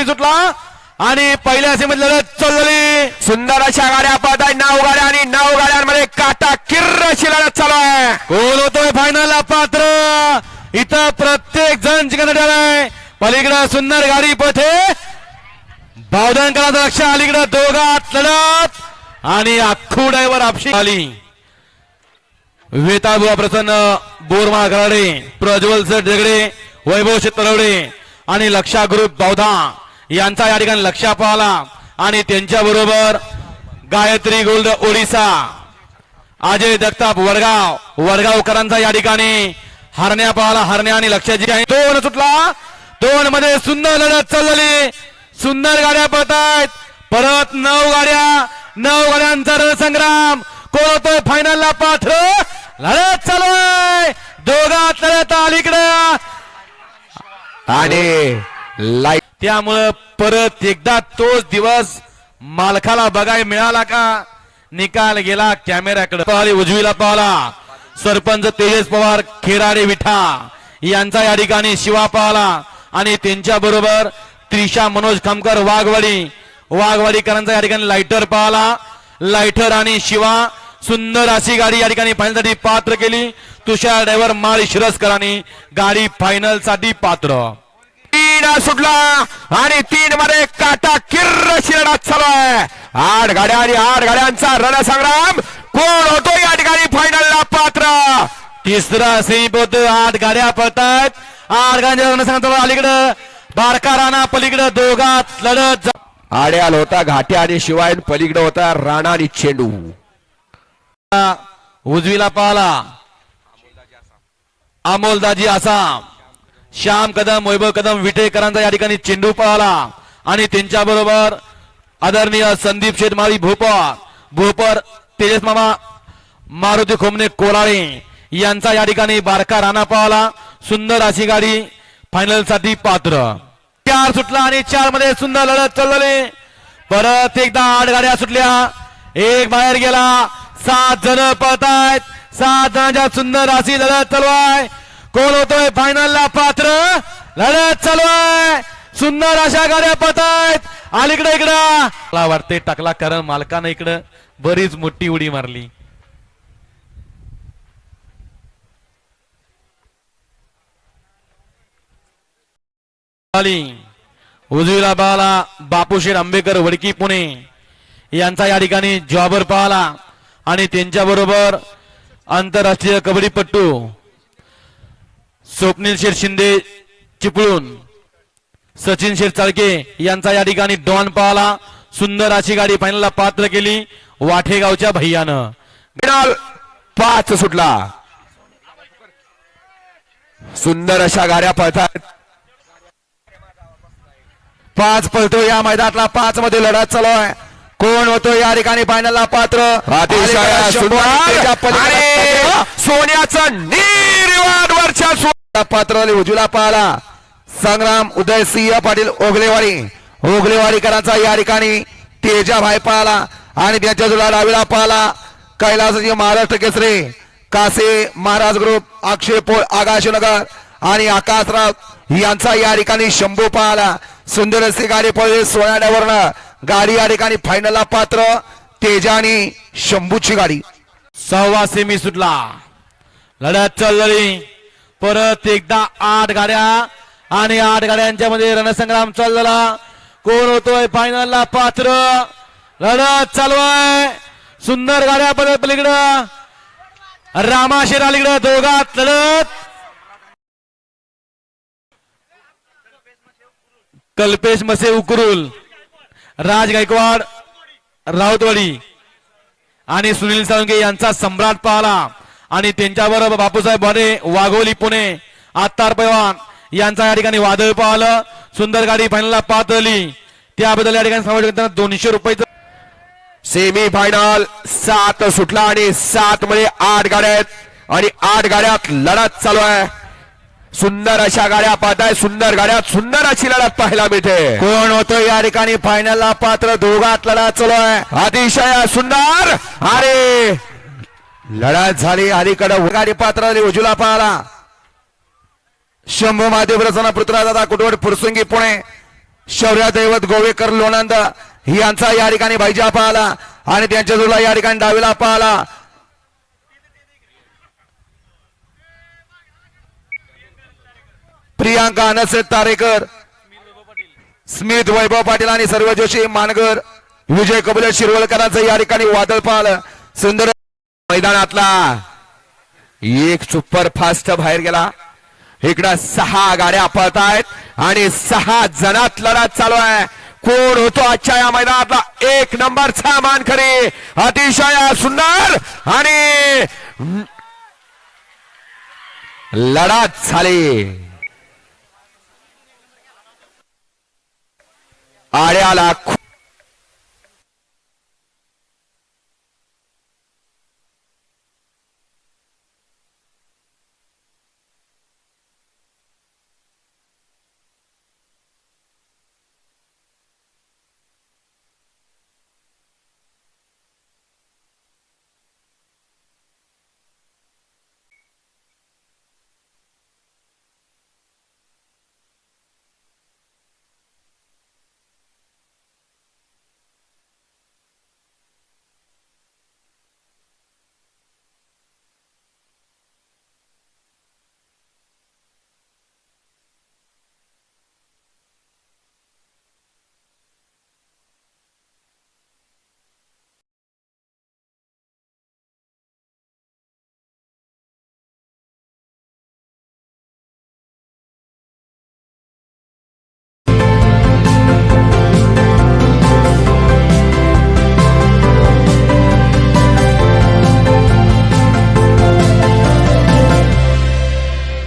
Semi सुटला आणि पहिल्या सेमीत लढत चालली सुंदर अशा गाड्या पाहत आहे. नऊ गाड्या आणि नऊ गाड्यांमध्ये काटा किर्र शिला चालू आहे. कोण होतोय फायनलला पात्र. इथं प्रत्येक जण जिंकण्यासाठी आलाय पलीकडं सुंदर गाडी पथे. बावधनकरांचं लक्ष. अलीकडं दोघात लढत. आणि अख्खू डायव्हर आपशी आली वेताबुवा प्रसन्न. बोरमा गराडे प्रज्वल सर दगडे वैभव शेतरवडे आणि लक्षा ग्रुप बावधा यांचा या ठिकाणी लक्षात पाहला आणि त्यांच्या बरोबर गायत्री गोल्ड ओडिसा अजय दत्ताप वडगाव वडगावकरांचा या ठिकाणी हरण्या पाहला हरण्या आणि लक्षाची आहे दोन सुटला. दोन मध्ये सुंदर लढत चालली. सुंदर गाड्या पळतायत. परत नऊ गाड्या. नऊ गाड्यांचा रणसंग्राम कोण फायनलला पात्र लढत चालू आहे. दोघात लढत अलीकडे आणि लाइट त्यामुळं परत एकदा तोच दिवस मालकाला बघाय मिळाला का? निकाल गेला कॅमेऱ्याकडे. पाहिली उजवीला पाहला. सरपंच तेजस पवार खेराडे विठा यांचा या ठिकाणी शिवा पाहला. आणि त्यांच्या बरोबर त्रिशा मनोज खामकर वाघवाडी. वाघवाडीकरांचा या ठिकाणी लायटर पाहला. लायटर आणि शिवा सुंदर अशी गाडी या ठिकाणी फायनलसाठी पात्र केली. तुषार ड्रायव्हर माळी शिरसकरांनी गाडी फायनलसाठी पात्र. तीन सुटला आणि तीन मध्ये काटा किर्र शिरडात चालू आहे. आठ गाड्या आणि आठ गाड्यांचा रणसंग्राम. कोण होतो या ठिकाणी फायनलला पात्र? तिसरा सीप होत आठ गाड्या पळतात आठ गाड्या सांगतो अलीकडं. बारका राणा पलीकडं दोघात लढत आड्याल होता घाटे आणि शिवाय पलीकडे होता राणा आणि चेंडू. उजवीला पाहला. अमोलदाजी आसाम. श्याम कदम वैभव कदम विटेकरांचा या ठिकाणी चेंडू पळाला. आणि त्यांच्या बरोबर आदरणीय संदीप शेठमाळी भोपर भोपर तेजस मामा मारुती खोमने कोराळे यांचा या ठिकाणी बारका राणा पळाला. सुंदर अशी गाडी फायनलसाठी पात्र. चार सुटला आणि चारमध्ये सुंदर लढत चालवली परत एकदा आठ गाड्या सुटल्या. एक बाहेर गेला. सात जण पळतायत. सात जणांच्या सुंदर अशी लढत चालू आहे. कोण होतोय फायनलला पात्र. लढत चालू आहे. सुंदर अशा गाड्या पळतायत. अलीकडे इकडं. मला वाटते टाकला कारण मालकानं इकडं बरीच मोठी उडी मारली. उजवीला पाहला बापूशेठ आंबेकर वडकी पुणे. यांचा या ठिकाणी जॉबर पाहला. आणि त्यांच्या बरोबर आंतरराष्ट्रीय कबड्डीपट्टू स्वप्नील शेठ शिंदे चिपळूण सचिन शेठ चाळके यांचा या ठिकाणी डॉन पाहला. सुंदर अशी गाडी फायनलला पात्र केली. वाठेगावच्या भैयानं. पाच सुटला. सुंदर अशा गाड्या पळतात. पाच पळतो या मैदानातला. पाच मध्ये लढत चालू आहे. कोण होतो या ठिकाणी फायनलला पात्र? सोन्याचं निर्वाण वरच्या पात्र उजूला पाहला संग्राम उदयसिंह पाटील ओगलेवाडी. ओगलेवाडीकरांचा या ठिकाणी तेजाभाई पाहला आणि त्यांच्या जुला डावीला पाहला कैलासजी महाराष्ट्र केसरी. कासे महाराज ग्रुप अक्षय पोळ आकाशनगर आणि आकाशराव यांचा या ठिकाणी शंभू पाहला सुंदर अशी गाडी पळली सोळा ड्रायव्हरनं गाडी या ठिकाणी फायनलला पात्र तेजा आणि शंभूची गाडी. सहावा सेमी सुटला. लढ्यात चाललेली परत एकदा आठ गाड्या आणि आठ गाड्यांच्या मध्ये रणसंग्राम चाललेला. कोण होतोय फायनलला पात्र. लढत चालू आहे. सुंदर गाड्या परत पलीकडं. रामाशेर अलीकडं. दोघात लढत. कल्पेश मसे उकरुल. राज गायकवाड राऊतवाडी आणि सुनील साळुंके यांचा सम्राट पाहला. आणि त्यांच्याबरोबर बापूसाहेब बने वाघोली पुणे आत्तार पैवान यांचा या ठिकाणी वादळ पाहलं. सुंदर गाडी फायनलला पातळली. त्याबद्दल या ठिकाणी समावेश करताना दोनशे रुपयाचं सेमी फायनल सात सुटला आणि सात मध्ये आठ गाड्या आहेत. आणि आठ गाड्यात लढत चालू आहे. सुंदर अशा गाड्या पाहताय. सुंदर गाड्यात सुंदर अशी लढत पाहायला मिळते. कोण होतो या ठिकाणी फायनलला पात्र? दोघात लढत चालू आहे. अतिशय सुंदर. अरे! लढत झाली अलीकडे गाडी पात्र आली उजूला पाहला शंभू महादेव प्रसन्न पृथ्वीराज दादा कुटवड फुरसुंगी पुणे. शौर्या दैवत गोवेकर लोणंद यांचा या ठिकाणी भाईजा पाहला आणि त्यांच्या जुला या ठिकाणी डावीला पाहला प्रियांका अनसे तारेकर स्मित वैभव पाटील आणि सर्व जोशी मानगर विजय कबुले शिरवळकरांचं या ठिकाणी वादळ पाहिलं सुंदर मैदानातला एक सुपर फास्ट बाहेर गेला. इकडं सहा गाड्या पळतायत आणि सहा जणात लढत चालू आहे. कोण होतो आजच्या या मैदानातला? एक नंबरचा मानकरी. अतिशय सुंदर आणि लढत झाली. आड्याला